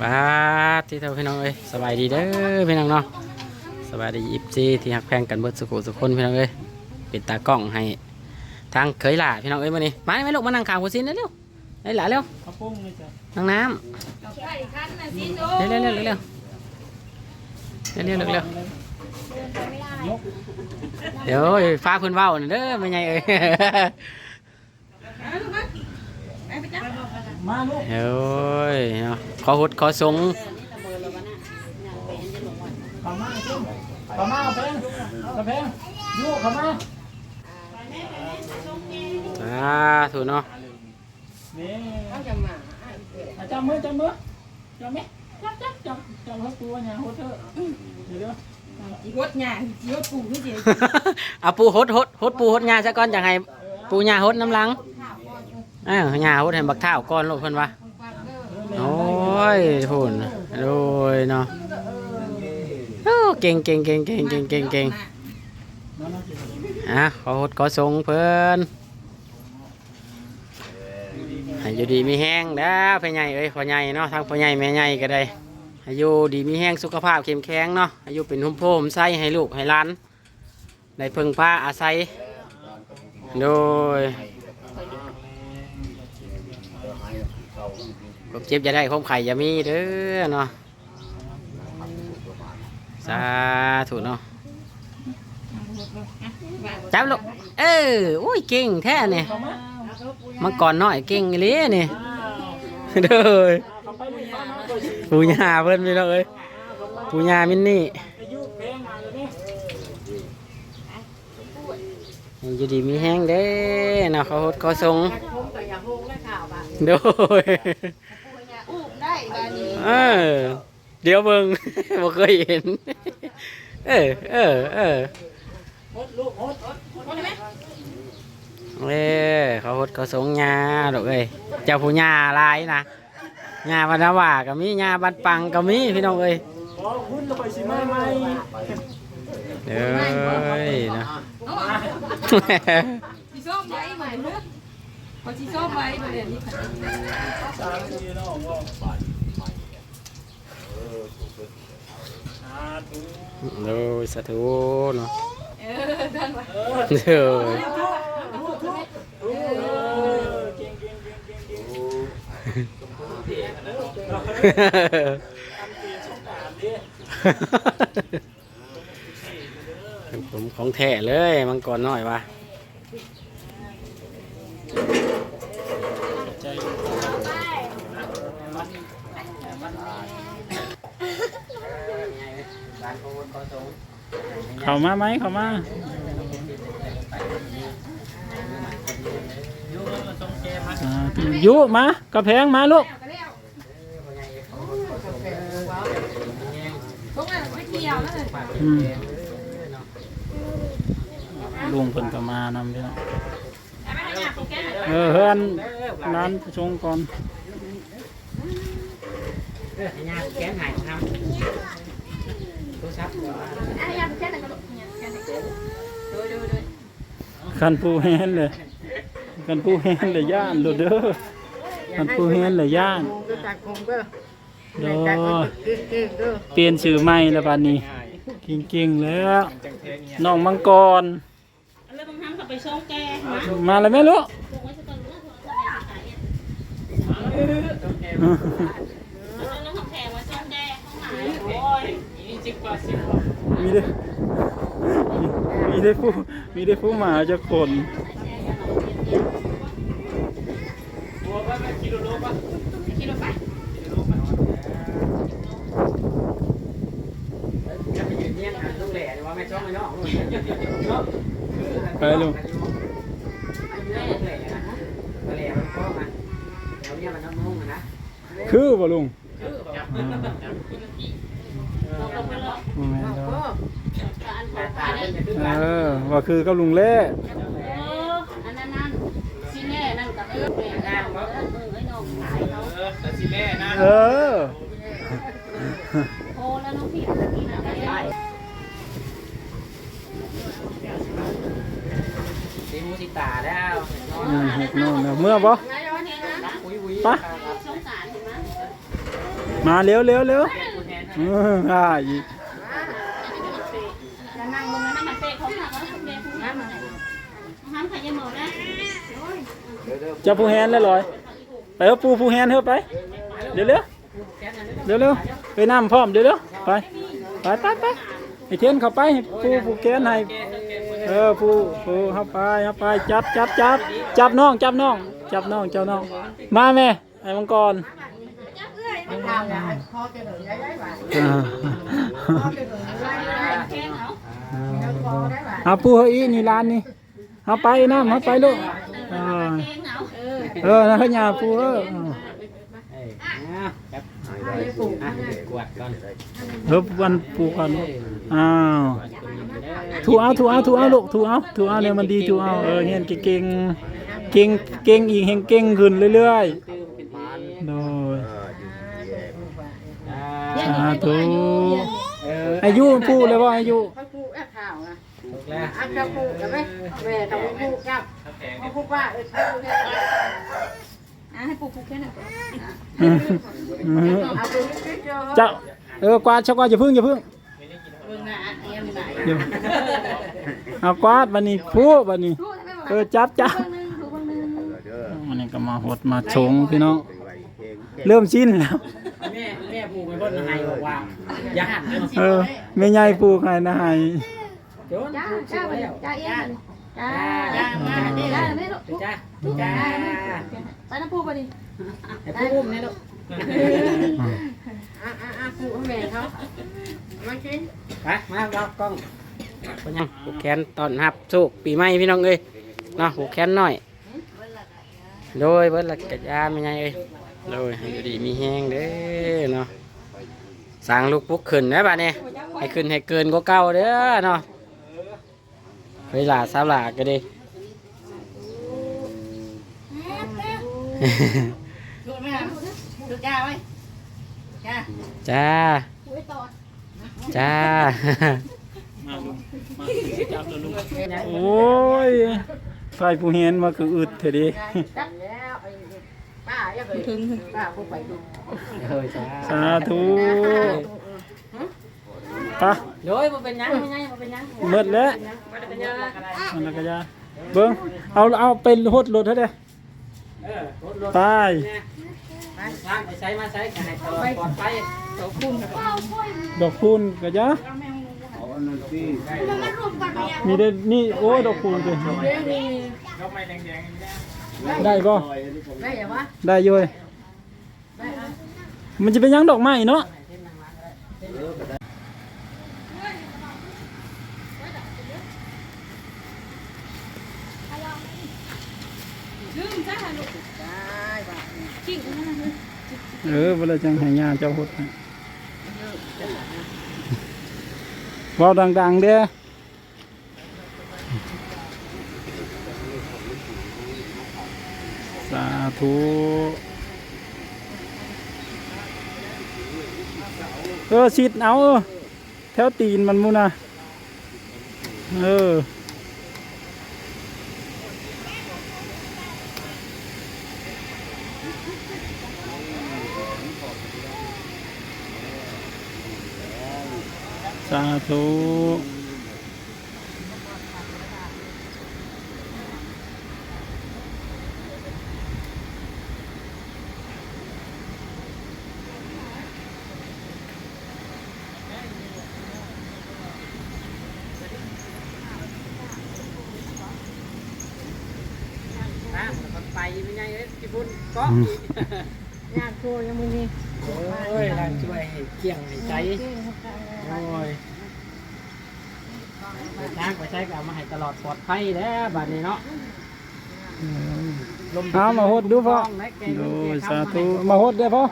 บาดที่เท่าพี่น้องเอ้ยสบายดีเด้อพี่น้องเนาะสบายดีอิฟซีที่หักแพงกันเบิดสุขสุขคนพี่น้องเอ้ยป็นตากล้องให้ทางเคยหล่าพี่น้องเอ้ยมานี่มาไหมลูกมานั่งข้างหัวซินเร็วๆได้หล่าเร็วข้าวปุ้งเลยจ้ะนั่งน้ไก่คันน่ะสิโำเร็วเร็วเร็วเร็วเร็วเร็วเดี๋ยวฟ้าเพื้นเว้าน่ะเด้อไม่ไงเอ้ย มาลูกเฮ้ยเนาะขอหดขอสงข้าวมาขึ้นข้าวมาเอาแพงเอาแพงยูข้าวมาสาธุเนาะนี่อะจับมือจับมือจับไหมจับจับจับจับให้ตัวเนี่ยโหดเถอะเดี๋ยวเดี๋ยววดหยังสิวดปู่คือสิเอาปูหดหดหดปูหดงาซะก่อนจังให้ปูงาหดน้ำหลังเอ้างาหดให้บักเท้าก่อนลูกเพิ่นว่าโอ้ยพุ่นโอ้ยเนาะโอ้เก่งเก่งเก่งเก่งเก่งเก่งเก่งอะขอหดขอสงเพิ่นอยู่ดีมีแห้งแล้วพ่อใหญ่เอ้ยพ่อใหญ่เนาะทั้งพ่อใหญ่แม่ใหญ่ก็ได้ให้อยู่ดีมีแห้งสุขภาพเข้มแข็งเนาะให้อยู่เป็นหุ่มโพมไส้ให้ลูกให้หล้านได้พึ่งพาอาศัยโดย ความเจ็บจะได้ความไข่จะมีเด้อเนาะสาธุเนาะจับลูกเอออุ้ยเก่งแท้เนี่ยข้าวมามังกรน้อยเก่งอีเลยนี่อ้าวเด้อข้าวไปลูกข้าวมาตัวสิปูญาเพิ่นพี่น้องเอ้ยปูญามินนี่อายุแพงมาเลยนี่ให้อยู่ดีมีแห้งเด้เนาะเขาฮดเขาทรงคงก็อย่า โฮงและข่าวบ่าโดยปู่อย่าอุ้มได้บานี้เออเดี๋ยวเบิ่งบ่เคยเห็น เออเออเออหดลูกโหดเอ้ยเขาฮดเขาทรงญาดอกเอ้ยเจ้าผู้ญาหลายนะญาบรรณว่าก็มีญาบันปังก็มีพี่น้องเอ้ยคุณเราไปสิมาใหมเอ้ยนะสิส้มไว้ใหม่เด้อ พอสิส้มไว้บ่เดี๋ยวนี้ค่ะสามทีเนาะว่าสาธุโดยสาธุเนาะเออดันไว้เออเด้อเออเก่งเก่งเก่งเก่งเก่งอันตีสงกรารดิผมของแท้เลยมังกรน้อยว่ะ ใจ เข้ามาไหมเข้ามาอ่ายุมากระแพงมาลูกลุงเพิ่นก็มานำพี่น้องเออเฮือนร้านชงก่อนเออยาแกนหายทำ โทรศัพท์อะอย่าแค่นั้นก็ลูกเนี่ยแค่นั้นก็โดยโดยโดยคันผู้แฮนเลยคันผู้แฮนเลยย่านโลดเด้อคันผู้แฮนเลยย่านก็จากคงก็โดจากยเก่งๆเด้อเปลี่ยนชื่อใหม่แล้วบัดนี้เก่งๆแล้วน้องมังกรแล้วบางครั้งเขาไปช่องแกนะมาแล้วแม่ลูก ยมีได้มีได้ผู้มีได้ผู้มาจากคนคิดว่าไปจะไปยืนเนียนลูกแหล่ว่าไม่ชอบไม่นอกไปลูกแหล่นะแหล่มันก็มันเราเนี่ยมันน้ำนุ่งนะคือบ่ลุงลงลงไปเลย บ่ แม่นดอกเออว่าคือกับลุงเล่เอออันนั้นนั่นซีแน่นั่นกับเออแม่ได้เออเออไอ้น้องขายเขาเออโอ้แล้วน้องพี่กินอะไรได้สีมูสิตาแล้วอืมหกโน่นนะเมื่อบ่ไงวันนี้นะคุยวุ้ยไปสงสารเห็นไหมมาเร็วเร็วเร็วอออ่าอีก แล้วนั่งลงแล้วนั่งเป๊ะเขาหักแล้วเป๊ะผู้ห้ามอะไร ห้ามขยันหมดนะเจะผู้แฮนแล้วลอยไปเอาปูผู้แฮนเถอะไปเร็วเร็วเร็วเร็วไปน้ำพร้อมเร็วเร็วไปไปไปไปไอเทียนเข้าไปให้ปูผู้แขนให้เออปูปูเข้าไปเข้าไปจับจับจับจับน้องจับน้องจับน้องจับน้อง มาแม่ไอ้มังกรอ่าแกงเขาเอาปูเฮอีนี่ร้านนี่ เอาไปน้ำเอาไปลูกอ่าแกงเขาเออนะขยาปูเออเอ้ยอะครับอะกวดก่อนเออวันปูก่อนอ้าวถูเอาถูเอาถูเอาลูกถูเอาถูเอาเนี่ยมันดีถูเอาเออเฮียนเก่งๆเก่งเก่งอีกเฮงเก่งขึ้นเรื่อยๆโดยอ่าสาธุเอออายุปูเลยว่าอายุเขาปลูก แอบข่าวนะถูกแล้วอันจะปลูกใช่ไหมแม่ต้องไปปลูกครับเขาปลูกว่าเออปลูกเนี่ยอะให้ปูปูแค่นั้นอืมอืมเอาไปนิดๆเดียวเจ้าเออกวาดชักวาดอย่าพึ่งอย่าพึ่งเบิ่งหน้าอันเอียมไหนอย่าเอากวาดบันนี้พูบันนี้ดูได้ไหมเออจับจับเบิ่งหนึงดูเบิ่งหนึงมันนี้ก็มาหดมาชงพี่น้องเริ่มชินแล้วแม่แม่ผูกไปพ่นให้บอกว่าอย่าหันเนาะเออไม่ใหญ่ปลูกให้นะให้เดี๋ ยวจ้าผูกจ้าเสร็จแล้วจ้าเอี้ยนจ้าจ้าจ้าจ้าจ้าจ้านี่ลูกจ้าจ้าไปน้ำปูไปดิให้ผู้อุ้มเนี่ยลูกอะอะอะปลูกให้แม่เขามากินไปมาเรากล้องเป็นยังผูกแขนตอนรับโชคปีใหม่พี่น้องเอ้ยเนาะผูกแขนหน่อยโดยเบิดละกะยาไม่ไงเอ้ยโดยให้อยู่ดีมีแห้งเด้อเนาะสั่งลูกปุ๊กขึ้นนะบ้านี้ให้ขึ้นให้เกินก็เก่าเด้อเนาะ เวลาสาวหลาก็ดีดูไหมครับ ดูจ้าไว้จ้าจ้าจ้ามาลุงมาจับแล้วลุงโอ้ยไฟผู้เห็นมาคืออึดเถอะดิจับแล้วไอ้ป้าอย่าไปถึงป้าพวกไปดูเฮ้ยจ้าสาธุไปะโดยบ่เป็นหยังไม่ไงบ่เป็นหยังเมิดแล้วบ่ได้เป็นหยังละมันละกะยาเบิ้งเอาเอาไปหดรถเถอะเด้เออรถรถไปไปล้างไปใช้มาใช้กันให้ตลอดปลอดภัยดอกคูณกะยามีได้นี่โอ้ยดอกคูณสิได้ป่ะได้ยังวะได้อย้ยมันจะเป็นหยังดอกไม้เนาะ ดึงจ้าลูก ได้ป่ะ กิ่งนั่นน่ะเออเวลาจังให้ยาเจ้าหดให้เว้าดังๆเด้อสาธุเออสิดเอาเออแถวตีนมันมูนะเออ สาธุล้างแล้วก็ไปไม่ไงเอ้ยที่พุ่นเก็ อีกงานโคยังมึงนี่โอ้ยล้างช่วยให้เกลี้ยงให้ใจ โอ้ยไปทางไปใช้ก็เอามาให้ตลอดปลอดภัยแล้วบัดนี้เนาะลมเอามาหดดูพ่อแม็กแกงดูแกงสาข้วธุมาหดเด้อพ่อ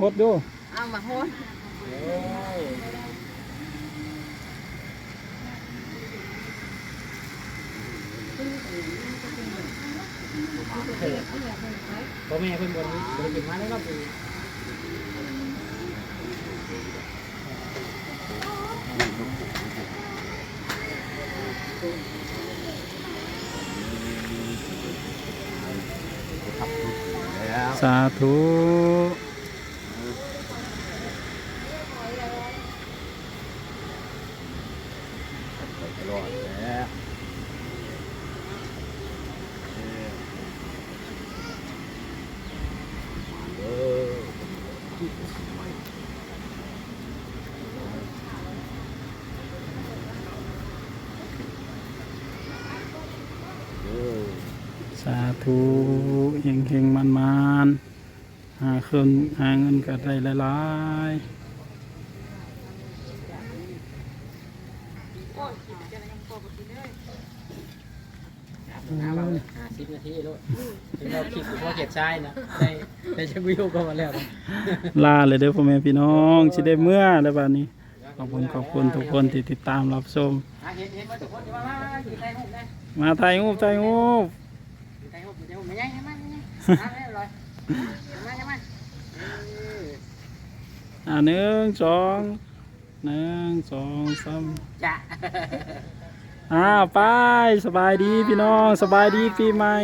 หดดูเอามาโหด พ่อแม่เพิ่นบนบ่ได้เป็นมาแล้วเนาะปู่สาธุ สาธุเฮงเฮงมันมันหาเงินหาเงินก็ได้หลายๆ ห้าสิบนาทีลูกถึงเราคิดว่าเก็บใช้นะได้ได้ชักวิวก็มาแล้วนะลาเลยเด้อพ่อแม่พี่น้องสิได้เมื่อแล้วบัดนี้ ขอบคุณขอบคุณทุกคนที่ติดตามรับชม อะเห็นเห็นว่าทุกคนจะมามามาอยู่ใต้ห้องได้มาถ่ายรูปถ่ายรูปอยู่ใต้ห้องอยู่ใต้ห้องไม่ยังไม่ยังไม่ยังอะเรียบร้อยมายังมาเอออ่าหนึ่งสองหนึ่งสองสาม จ้ะ อ้าวไปสบายดีพี่น้องสบายดีปีใหม่